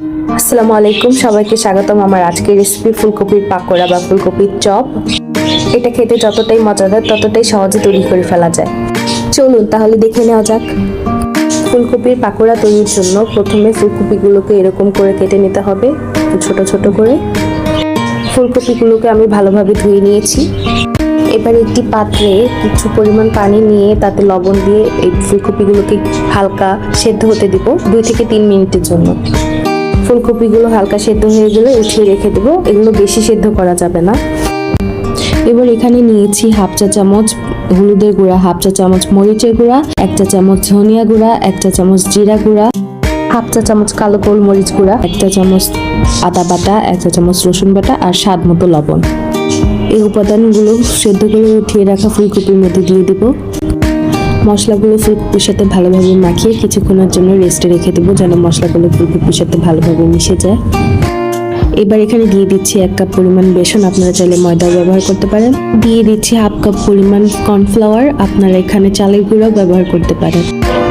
আসসালামু আলাইকুম, সবাইকে স্বাগতম আমার আজকের রেসিপি ফুলকপির পাকোড়া বা ফুলকপির চপ। এটা খেতে যতটাই মজাদার, ততটাই সহজে তৈরি করে ফেলা যায়। চলুন তাহলে দেখে নেওয়া যাক। ফুলকপির পাকোড়া তৈরির জন্য প্রথমে ফুলকপিগুলোকে এরকম করে কেটে নিতে হবে, ছোট ছোট করে। ফুলকপিগুলোকে আমি ভালোভাবে ধুয়ে নিয়েছি। এবার একটি পাত্রে কিছু পরিমাণ পানি নিয়ে তাতে লবণ দিয়ে এই ফুলকপিগুলোকে হালকা সেদ্ধ হতে দিব, দুই থেকে তিন মিনিটের জন্য। ফুলকপিগুলো হালকা সেদ্ধ হয়ে গেলে উঠিয়ে রেখে দেবো। এগুলো বেশি সেদ্ধ করা যাবে না। এবার এখানে নিয়েছি হাফ চা চামচ হলুদের গুঁড়া, হাফ চা চামচ মরিচের গুঁড়া, এক চা চামচ ধনিয়া গুঁড়া, এক চা চামচ জিরা গুঁড়া, হাফ চা চামচ কালো গোলমরিচ গুঁড়া, এক চা চামচ আদা বাটা, এক চা চামচ রসুন বাটা আর স্বাদ মতো লবণ। এই উপাদানগুলো সেদ্ধ করে উঠিয়ে রাখা ফুলকপির মধ্যে দিয়ে দিব। মশলাগুলো ফুলকপির সাথে ভালোভাবে মাখিয়ে কিছুক্ষণের জন্য রেস্টে রেখে দেবো যেন মশলাগুলো ফুলকপির সাথে ভালোভাবে মিশে যায়। এবার এখানে দিয়ে দিচ্ছি এক কাপ পরিমাণ বেসন, আপনারা চাইলে ময়দাও ব্যবহার করতে পারেন। দিয়ে দিচ্ছি হাফ কাপ পরিমাণ কর্নফ্লাওয়ার, আপনারা এখানে চালের গুঁড়াও ব্যবহার করতে পারেন।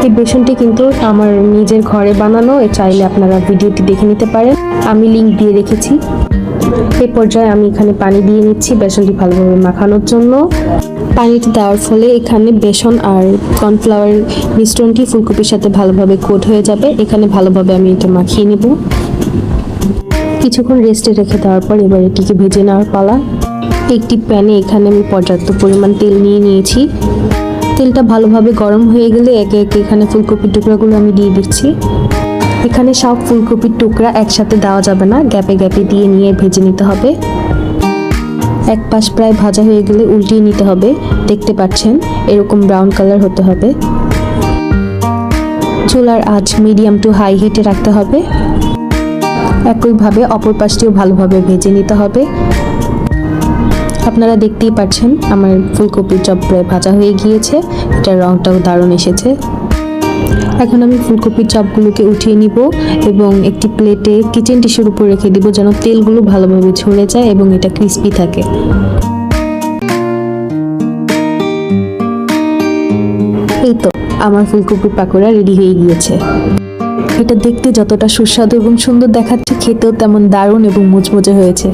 এই বেসনটি কিন্তু আমার নিজের ঘরে বানানো চাইলে আপনারা ভিডিওটি দেখে নিতে পারেন। আমি লিঙ্ক দিয়ে রেখেছি। এই পর্যায়ে আমি এখানে পানি দিয়ে নিচ্ছি বেসনটি ভালোভাবে মাখানোর জন্য। পানিটি দেওয়ার ফলে এখানে বেসন আর কর্নফ্লাওয়ার মিশ্রণটি ফুলকপির সাথে ভালোভাবে কোট হয়ে যাবে। এখানে ভালোভাবে আমি এটা মাখিয়ে নেব। কিছুক্ষণ রেস্টে রেখে দেওয়ার পর এবার এটিকে ভেজে নেওয়ার পালা। একটি প্যানে এখানে আমি পর্যাপ্ত পরিমাণ তেল নিয়ে নিয়েছি। তেলটা ভালোভাবে গরম হয়ে গেলে একে একে এখানে ফুলকপির টুকরাগুলো আমি দিয়ে দিচ্ছি। এখানে সব ফুলকপির টুকরা একসাথে দেওয়া যাবে না। গ্যাপে গ্যাপে দিয়ে নিয়ে ভেজে নিতে হবে। এক পাশ প্রায় ভাজা হয়ে গেলে উল্টিয়ে নিতে হবে। দেখতে পাচ্ছেন, এরকম ব্রাউন কালার হতে হবে। চুলার আঁচ মিডিয়াম টু হাই হিটে রাখতে হবে। একইভাবে অপর পাশটিও ভালোভাবে ভেজে নিতে হবে। আপনারা দেখতেই পাচ্ছেন, আমার ফুলকপির চপ প্রায় ভাজা হয়ে গিয়েছে। এটার রংটাও দারুণ এসেছে। এখন আমি ফুলকপির চপগুলোকে উঠিয়ে নিব এবং একটি প্লেটে কিচেন টিস্যুর উপর রেখে দিব যেন তেলগুলো ভালোভাবে ঝরে যায় এবং এটা ক্রিস্পি থাকে। এই তো, আমার ফুলকপির পাকোড়া রেডি হয়ে গিয়েছে। এটা দেখতে যতটা সুস্বাদু এবং সুন্দর দেখাচ্ছে, খেতেও তেমন দারুণ এবং মুচমুচে হয়েছে।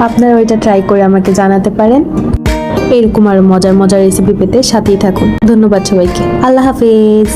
আপনারা ওইটা ট্রাই করে আমাকে জানাতে পারেন। এরকম আর মজার মজার রেসিপি পেতে সাথেই থাকুন। ধন্যবাদ সবাইকে। আল্লাহ হাফেজ।